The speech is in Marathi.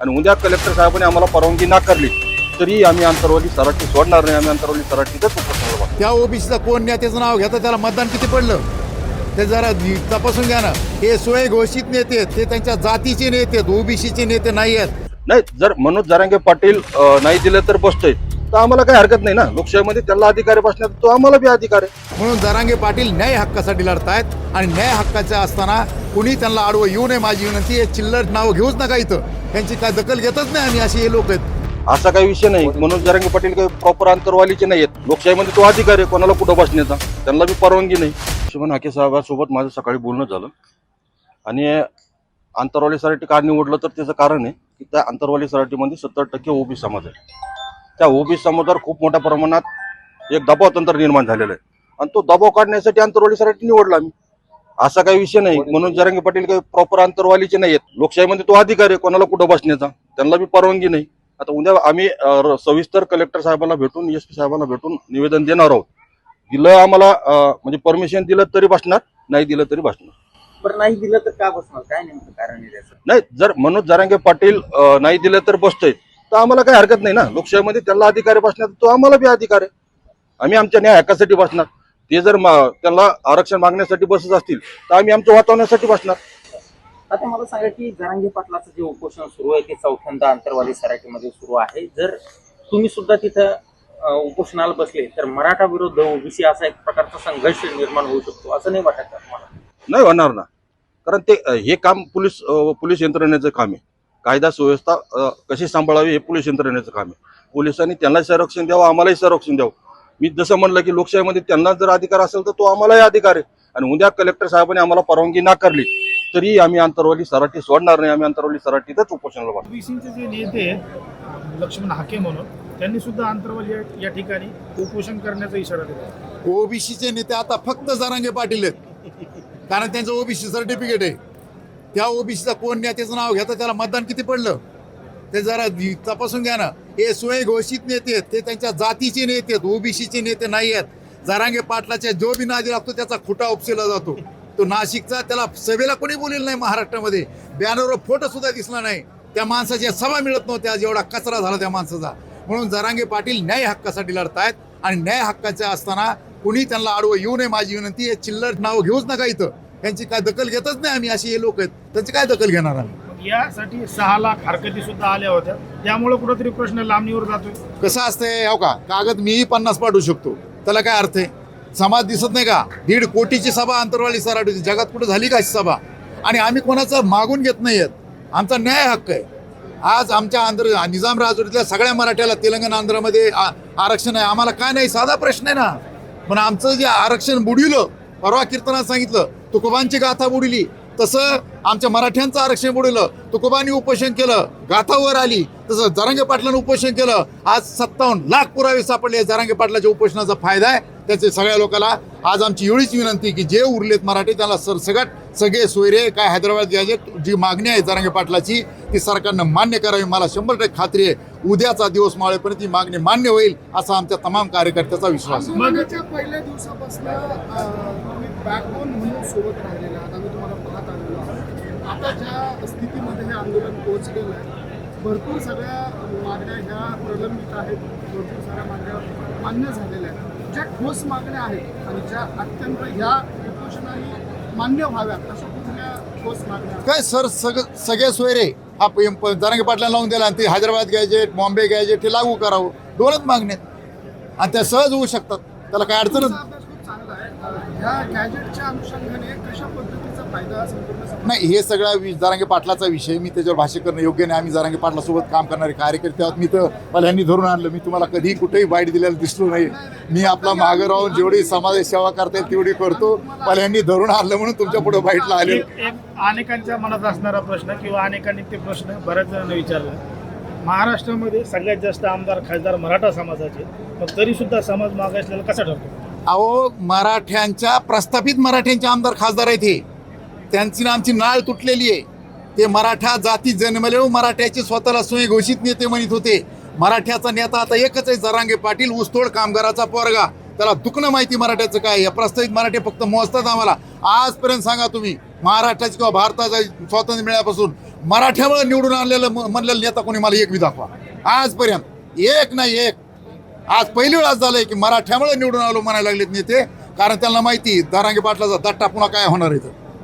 आणि उद्या कलेक्टर साहेबांनी आम्हाला परवानगी नाकारली तरी आम्ही अंतरवाली सराठी सोडणार नाही आम्ही अंतरवाली सराठीतच बसणार. त्या ओबीसीचा कोण नेत्याचं नाव घेतं त्याला मतदान किती पडलं ते जरा तपासून घ्या ना हे स्वय घोषित नेते. ते त्यांच्या जातीचे नेते आहेत ओबीसीचे नेते नाही आहेत नाही जर मनोज जरांगे पाटील नाही दिले तर बसतोय तर आम्हाला काही हरकत नाही ना. लोकशाहीमध्ये त्याला अधिकार बसण्यात तो आम्हाला बी अधिकार आहे. म्हणून जरांगे पाटील न्याय हक्कासाठी लढतायत आणि न्याय हक्काच्या असताना कुणी त्यांना आडवं येऊ नये माझी विनंती आहे. चिल्लर नाव घेऊच नका इथं. त्यांची काय दखल घेतच नाही आम्ही असे हे लोक आहेत. असा काही विषय नाही. मनोज जरांगे पाटील काही प्रॉपर अंतरवालीचे नाही आहेत. लोकशाहीमध्ये तो अधिकार आहे कोणाला कुठं बसण्याचा. त्यांना बी परवानगी नाही. शिवण हाके साहेबासोबत माझं सकाळी बोलणं झालं. आणि अंतरवाली सराठी का निवडलं तर त्याचं कारण आहे की त्या अंतरवाली सराठीमध्ये सत्तर टक्के ओबी समाज आहे. त्या ओबी समाजावर खूप मोठ्या प्रमाणात एक दबाव तंत्र निर्माण झालेलं आहे. आणि तो दबाव काढण्यासाठी अंतरवाली सराठी निवडला आम्ही. असा काही विषय नाही. मनोज जरांगे पाटील काही प्रॉपर अंतरवालीचे नाही आहेत. लोकशाहीमध्ये तो अधिकार आहे. कोणाला कुठं बसण्याचा? त्यांना बी परवानगी नाही. आता उद्या आम्ही सविस्तर कलेक्टर साहेबांना भेटून एस पी साहेबांना भेटून निवेदन देणार आहोत. दिलं आम्हाला म्हणजे परमिशन दिलं तरी बसणार नाही दिलं तरी बसणार. बरं नाही दिलं तर का बसणार? काय नेमकं कारण नाही जर मनोज जरांगे पाटील नाही दिलं तर बसतोय. तर आम्हाला काही हरकत नाही ना. लोकशाहीमध्ये त्याला अधिकार बसण्याचा तो आम्हाला बी अधिकार आहे. आम्ही आमच्या न्याय हक्कासाठी बसणार. ते जर त्यांना आरक्षण मागण्यासाठी बसत असतील तर आम्ही आमचं वातावरणासाठी बसणार. आता मला सांगा की जरांगे पाटलाचं जे उपोषण सुरू आहे ते चौथ्यांदा अंतरवाली सराठीमध्ये सुरू आहे. जर तुम्ही सुद्धा तिथं उपोषणाला बसले तर मराठा विरुद्ध ओबीसी असा एक प्रकारचा संघर्ष निर्माण होऊ शकतो असं नाही वाटत नाही होणार ना. कारण ते हे काम पोलीस पोलीस यंत्रणेचं काम आहे. कायदा सुव्यवस्था कशी सांभाळावी हे पोलीस यंत्रणेचं काम आहे. पोलिसांनी त्यांना संरक्षण द्यावं आम्हालाही संरक्षण द्यावं. मी जसं म्हणलं की लोकशाहीमध्ये त्यांना जर अधिकार असेल तर तो आम्हालाही अधिकार आहे. आणि उद्या कलेक्टर साहेबांनी आम्हाला परवानगी नाकारली तरी आम्ही अंतरवाली सराठी सोडणार नाही. आम्ही अंतरवाली सराठीतच उपोषणाला बसणार. ओबीसीचे जे नेते आहेत लक्ष्मण हाके म्हणून त्यांनी सुद्धा आंतरवाली या- या ठिकाणी उपोषण करण्याचा इशारा दिला. ओबीसीचे नेते आता फक्त जरांगे पाटील आहेत. कारण त्यांचं ओबीसी सर्टिफिकेट आहे. त्या ओबीसीचा कोण नेत्याचं नाव घेतं त्याला मतदान किती पडलं? ते जरा तपासून घ्या ना. हे स्वय घोषित नेते आहेत ते त्यांच्या जातीचे नेते आहेत ओबीसीचे नेते नाही आहेत. जरांगे पाटलाच्या जो बी नादी लागतो त्याचा खुटा उपसेला जातो. तो नाशिकचा त्याला सभेला कोणी बोलेल नाही महाराष्ट्रामध्ये. बॅनरवर फोटो सुद्धा दिसला नाही. त्या माणसाच्या सभा मिळत नव्हत्या जेवढा कचरा झाला त्या माणसाचा. म्हणून जरांगे पाटील न्याय हक्कासाठी लढतायत आणि न्याय हक्काच्या असताना कुणी त्यांना आडवं येऊ नये माझी विनंती हे चिल्लर नाव घेऊच नका इथं. त्यांची काय दखल घेतच नाही आम्ही असे हे लोक आहेत. त्यांची काय दखल घेणार आम्ही? यासाठी सहा लाख हरकती सुद्धा आल्या होत्या. त्यामुळे कुठेतरी प्रश्न लांबणीवर जातोय. कसं असतंय हो का? कागद मीही पन्नास पाठवू शकतो. त्याला काय अर्थ आहे? समाज दिसत नाही का? दीड कोटीची सभा अंतरवाली सराठीची जगात कुठं झाली का अशी सभा? आणि आम्ही कोणाचं मागून घेत नाहीयेत आमचा न्याय हक्क आहे. आज आमच्या आंध्र निजाम राजवटीतल्या सगळ्या मराठ्याला तेलंगणा आंध्रमध्ये आरक्षण आहे. आम्हाला काय नाही? साधा प्रश्न आहे ना. पण आमचं जे आरक्षण बुडिलं परवा कीर्तनात सांगितलं तुकोबांची गाथा बुडिली. तसं आमच्या मराठ्यांचं आरक्षण बुडलं. तुकोबांनी उपोषण केलं. गाथावर आली. तसं जरांगे पाटलानं उपोषण केलं. आज सत्तावन्न लाख पुरावे सापडले. जरांगे पाटलाच्या उपोषणाचा फायदा आहे. त्याचे सगळ्या लोकांना आज आमची एवढीच विनंती की जे उरलेत मराठी त्यांना सरसगट सगळे सोयरे काय हैदराबाद गॅजेट जी मागणी आहे जरांगे पाटलाची ती सरकारनं मान्य करावी. मला शंभर टक्के खात्री आहे उद्याचा दिवस माळेपर्यंत ती मागणी मान्य होईल असा आमच्या तमाम कार्यकर्त्याचा विश्वास आहे. पहिल्या दिवसापासून आता ज्या स्थितीमध्ये हे आंदोलन पोहोचलेलं आहे भरपूर सगळ्या मागण्या ह्या प्रलंबित आहेत. भरपूर साऱ्या मागण्या मान्य झालेल्या आहेत. ज्या ठोस मागण्या आहेत आणि ज्या अत्यंत ह्या उपोषणाने मान्य व्हाव्यात अशा कुठल्या ठोस मागण्या? काय सर सग सगळे सोयरे हा प- प- जरांगे पाटला लावून दिला आणि ते हैदराबाद गॅजेट बॉम्बे गॅजेट हे लागू करावं. दोनच मागण्यात आणि त्या सहज होऊ शकतात. त्याला काय अडचणच ह्या गॅजेटच्या अनुषंगाने कशा समाजाला नाही हे सगळा वि जरांगे पाटलाचा विषय मी त्याच्यावर भाष्य करणं योग्य नाही. आम्ही जरांगे पाटलासोबत काम करणारे कार्यकर्ते आहोत. मी तर मला ह्यांनी धरून आणलं. मी तुम्हाला कधीही कुठेही वाईट दिलेलं दिसलो नाही. मी आपला मागं राहून जेवढी समाज सेवा करता येईल तेवढी करतो. मला ह्यांनी धरून आणलं म्हणून तुमच्यापुढे वाईटला आले अनेकांच्या मनात असणारा प्रश्न किंवा अनेकांनी ते प्रश्न बऱ्याच जणांना विचारला. महाराष्ट्रामध्ये सगळ्यात जास्त आमदार खासदार मराठा समाजाचे मग तरी सुद्धा समाज मागासलेला कसा ठरतो? अहो मराठ्यांच्या प्रस्थापित मराठ्यांचे आमदार खासदार आहेत हे. त्यांची ना आमची नाळ तुटलेली आहे. ते मराठा जाती जन्मले मराठ्याचे स्वतःला स्वयंघोषित नेते म्हणत होते. मराठ्याचा नेता आता एकच आहे जरांगे पाटील ऊसतोड कामगाराचा पोरगा. त्याला दुखणं माहिती मराठ्याचं काय या प्रस्तावित मराठी फक्त मोजतात आम्हाला. आजपर्यंत सांगा तुम्ही महाराष्ट्राची किंवा भारताचा स्वातंत्र्य मिळाल्यापासून मराठ्यामुळे निवडून आणलेलं म्हणलेलं नेता कोणी मला एक बी दाखवा. आजपर्यंत एक नाही एक. आज पहिली वेळा झालंय की मराठ्यामुळे निवडून आलो म्हणायला लागलेत नेते. कारण त्यांना माहिती दारांगे पाटलाचा दट्टा पुन्हा काय होणार आहे